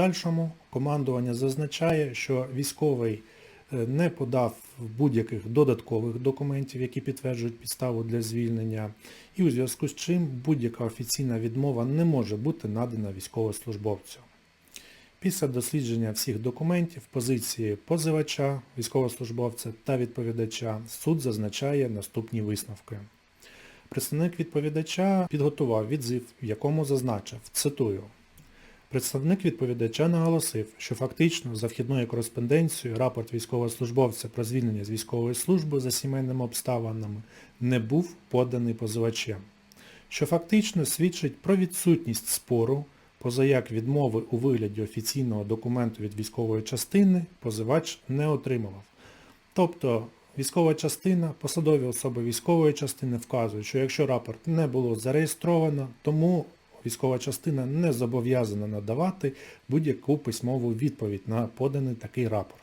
подальшому командування зазначає, що військовий е, не подав будь-яких додаткових документів, які підтверджують підставу для звільнення, і у зв'язку з чим будь-яка офіційна відмова не може бути надана військовослужбовцю. Після дослідження всіх документів, позиції позивача, військовослужбовця та відповідача суд зазначає наступні висновки. Представник відповідача підготував відзив, в якому зазначив, цитую, Представник відповідача наголосив, що фактично за вхідною кореспонденцією рапорт військовослужбовця про звільнення з військової служби за сімейними обставинами не був поданий позивачем, що фактично свідчить про відсутність спору, позаяк відмови у вигляді офіційного документу від військової частини позивач не отримував. Тобто військова частина, посадові особи військової частини вказують, що якщо рапорт не було зареєстровано, тому військова частина не зобов'язана надавати будь-яку письмову відповідь на поданий такий рапорт.